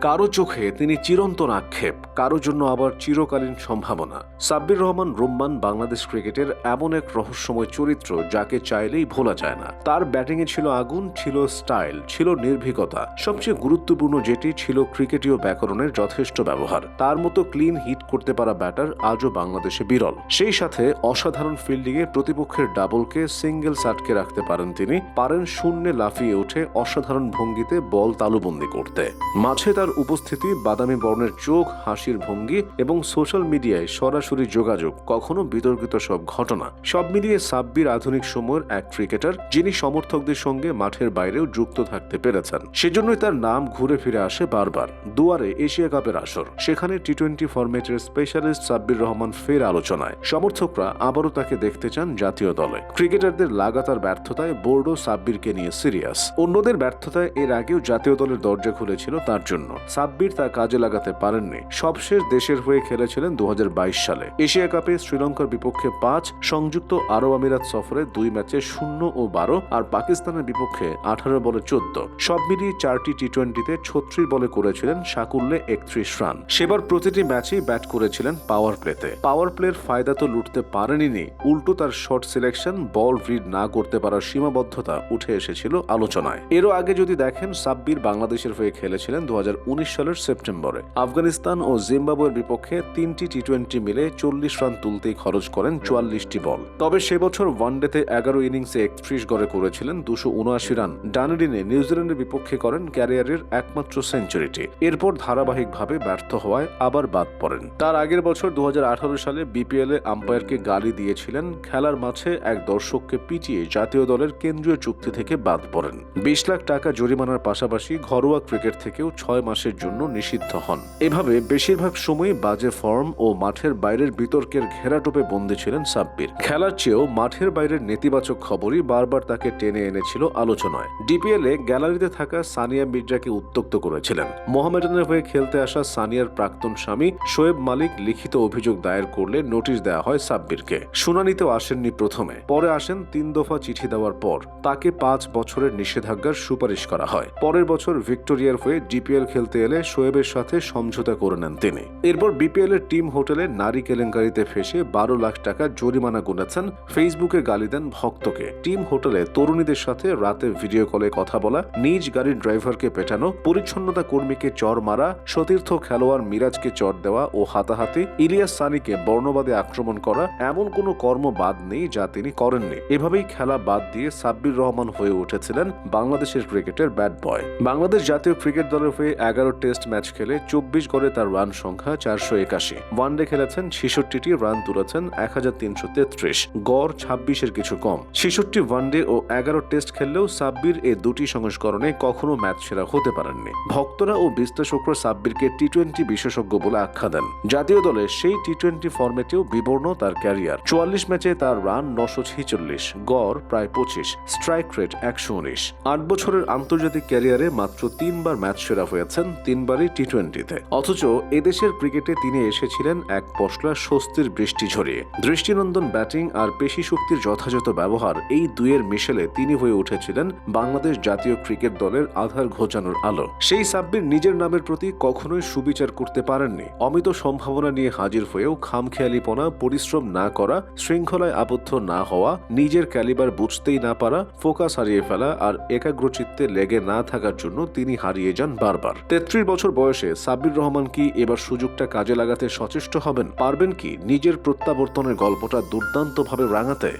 কারও চোখে তিনি চিরন্তন আক্ষেপ, কারও জন্য আবার চিরকালীন সম্ভাবনা। সাব্বির রহমান রুম্মান বাংলাদেশ ক্রিকেটের এমন এক রহস্যময় চরিত্র যাকে চাইলেই ভোলা যায় না। তার ব্যাটিংয়ে ছিল আগুন, ছিল স্টাইল, ছিল নির্ভীকতা। সবচেয়ে গুরুত্বপূর্ণ যেটি ছিল ক্রিকেটীয় ব্যাকরণের যথেষ্ট ব্যবহার। তার মতো ক্লিন হিট করতে পারা ব্যাটার আজও বাংলাদেশে বিরল। সেই সাথে অসাধারণ ফিল্ডিংয়ে প্রতিপক্ষের ডাবলকে সিঙ্গেল সাটকে রাখতে পারেন তিনি, পারেন শূন্যে লাফিয়ে উঠে অসাধারণ ভঙ্গিতে বল তালুবন্দি করতে। মাঝে তার উপস্থিতি, বাদামি বর্ণের চোখ, হাসির ভঙ্গি এবং সোশ্যাল মিডিয়ায় সরাসরি যোগাযোগ, কখনো বিতর্কিত সব ঘটনা। সব মিলিয়ে সাব্বির আধুনিক সময়ের এক ক্রিকেটার, যিনি সমর্থকদের সঙ্গে মাঠের বাইরেও যুক্ত থাকতে পেরেছেন। সেজন্যই তার নাম ঘুরে ফিরে আসে বারবার। দুয়ারে এশিয়া কাপের আসর। সেখানে টি টোয়েন্টি ফরম্যাটের স্পেশালিস্ট সাব্বির রহমান ফের আলোচনায়। সমর্থকরা আবারও তাকে দেখতে চান জাতীয় দলে। ক্রিকেটারদের লাগাতার ব্যর্থতায় বোর্ডও সাব্বিরকে নিয়ে সিরিয়াস। অন্যদের ব্যর্থতায় এর আগেও জাতীয় দলের দরজা খুলেছিল তার জন্য। সাব্বির তা কাজে লাগাতে পারেননি। সবশেষ দেশের হয়ে খেলেছিলেন দু হাজার বাইশ সালে। এশিয়া কাপে শ্রীলঙ্কার বিপক্ষে পাঁচ, সংযুক্ত আরব আমিরাত সফরে দুই ম্যাচে শূন্য ও বারো, আর পাকিস্তানের বিপক্ষে আঠারো বলে চোদ্দ। সব মিলিয়ে চারটি টি টোয়েন্টিতে ছত্রিশ বলে করেছিলেন সাকুল্যে একত্রিশ রান। সেবার প্রতিটি ম্যাচেই ব্যাট করেছিলেন পাওয়ার প্লেতে। পাওয়ার প্লের ফায়দা তো লুটতে পারেনি উল্টো তার শর্ট সিলেকশন, বল রিড না করতে পারার সীমাবদ্ধতা উঠে এসেছিল আলোচনায়। এরও আগে যদি দেখেন, সাব্বির বাংলাদেশের হয়ে খেলেছিলেন দু হাজার সালের সেপ্টেম্বরে। আফগানিস্তান ও জিম্বাবুয়ের বিপক্ষে তিনটি টি টোয়েন্টি মিলে চল্লিশ রান তুলতেই খরচ করেন চুয়াল্লিশটি বল। তবে সে বছর ওয়ানডেতে এগারো ইনিংসে একত্রিশ গড়ে করেছিলেন দুশো উনআশি রান। ডানডিনে নিউজিল্যান্ডের বিপক্ষে করেন ক্যারিয়ারের একমাত্র সেঞ্চুরিটি। এরপর ধারাবাহিকভাবে ব্যর্থ হওয়ায় আবার বাদ পড়েন। তার আগের বছর দু হাজার আঠারো সালে বিপিএল এ আম্পায়ারকে গালি দিয়েছিলেন। খেলার মাঝে এক দর্শককে পিটিয়ে জাতীয় দলের কেন্দ্রীয় চুক্তি থেকে বাদ পড়েন। বিশ লাখ টাকা জরিমানার পাশাপাশি ঘরোয়া ক্রিকেট থেকেও ছয় মাসের জন্য নিষিদ্ধ হন। এভাবে বেশিরভাগ সময় বাজে ফর্ম ও মাঠের বাইরের বিতর্কের ঘেরাটোপে বন্দী ছিলেন সাব্বির। খেলার চেয়েও মাঠের বাইরের নেতিবাচক খবরই বারবার তাকে টেনে এনেছিল আলোচনায়। ডিপিএল এ গ্যালারিতে থাকা সানিয়া মির্জাকে উত্তক্ত করেছিলেন। মোহামেডানের হয়ে খেলতে আসা সানিয়ার প্রাক্তন স্বামী শোয়েব মালিক লিখিত অভিযোগ দায়ের করলে নোটিশ দেওয়া হয় সাব্বিরকে। শুনানিতেও আসেননি প্রথমে। পরে আসেন তিন দফা চিঠি দেওয়ার পর। তাকে পাঁচ বছরের নিষেধাজ্ঞার সুপারিশ করা হয়। পরের বছর ভিক্টোরিয়ার হয়ে ডিপিএল খেলতে এলে শোয়েবের সাথে সমঝোতা করে নেন তিনি। এরপর বিপিএল এর টিম হোটেলে নারী কেলেঙ্কারিতে ফেসে বারো লাখ টাকা জরিমানা গুনেছেন ফেসবুকে গালি দেন ভক্তকে। টিম হোটেলে তরুণীদের সাথে রাতে ভিডিও কলে কথা বলা, নিজ গাড়ির ড্রাইভারকে পেটানো, পরিচ্ছন্নতা কর্মীকে চর মারা, সতীর্থ খেলোয়াড় মিরাজকে চর দেওয়া ও হাতাহাতি, ইলিয়াস সানিকে বর্ণবাদে আক্রমণ করা, এমন কোনো কর্ম বাদ নেই যা তিনি করেননি। এভাবেই খেলা বাদ দিয়ে সাব্বির রহমান হয়ে উঠেছিলেন বাংলাদেশের ক্রিকেটের ব্যাট বয়। বাংলাদেশ জাতীয় ক্রিকেট দলের হয়ে এগারো টেস্ট ম্যাচ খেলে চব্বিশ গড়ে তার রান সংখ্যা চারশো একাশি। ওয়ানডে খেলেছেন, ছেষট্টিটি রান তুলেছেন, এক হাজার তিনশো তেত্রিশ। গড় ছাব্বিশের কিছু কম। ছেষট্টি ওয়ানডে ও এগারো টেস্ট খেললেও সাব্বির এ দুটি সংস্করণে কখনো ম্যাচ সেরা হতে পারেননি। ভক্তরা ও বিশ্লেষকরা সাব্বিরকে টি টোয়েন্টি বিশেষজ্ঞ বলে আখ্যা দেন। জাতীয় দলে সেই টি টোয়েন্টি ফর্মেটেও বিবর্ণ তার ক্যারিয়ার। চুয়াল্লিশ ম্যাচে তার রান নশো ছেচল্লিশ, গড় প্রায় পঁচিশ, স্ট্রাইক রেট একশো উনিশ। আট বছরের আন্তর্জাতিক ক্যারিয়ারে মাত্র তিনবার ম্যাচ সেরা হয়েছেন তিনবারই টি টোয়েন্টিতে অথচ এদেশের ক্রিকেটে তিনি এসেছিলেন এক পশলা স্বস্তির বৃষ্টি ঝরিয়ে। দৃষ্টিনন্দন ব্যাটিং আর পেশি শক্তির যথাযথ ব্যবহার এই দুয়ের মিশেলে তিনি হয়ে উঠেছিলেন বাংলাদেশ জাতীয় ক্রিকেট দলের আধার ঘোচানোর আলো। সেই সাব্বির নিজের নামের প্রতি কখনোই সুবিচার করতে পারেননি। অমিত সম্ভাবনা নিয়ে হাজির হয়েও খামখেয়ালিপনা, পরিশ্রম না করা, শৃঙ্খলায় আবদ্ধ না হওয়া, নিজের ক্যালিবার বুঝতেই না পারা, ফোকাস হারিয়ে ফেলা আর একাগ্রচিত্তে লেগে না থাকার জন্য তিনি হারিয়ে যান বারবার। তেত্রিশ বছর বয়সে সাব্বির রহমান কি এবার সুযোগটা কাজে লাগাতে সচেষ্ট হবেন? পারবেন কি নিজের প্রত্যাবর্তনের গল্পটা দুর্দান্তভাবে রাঙাতে?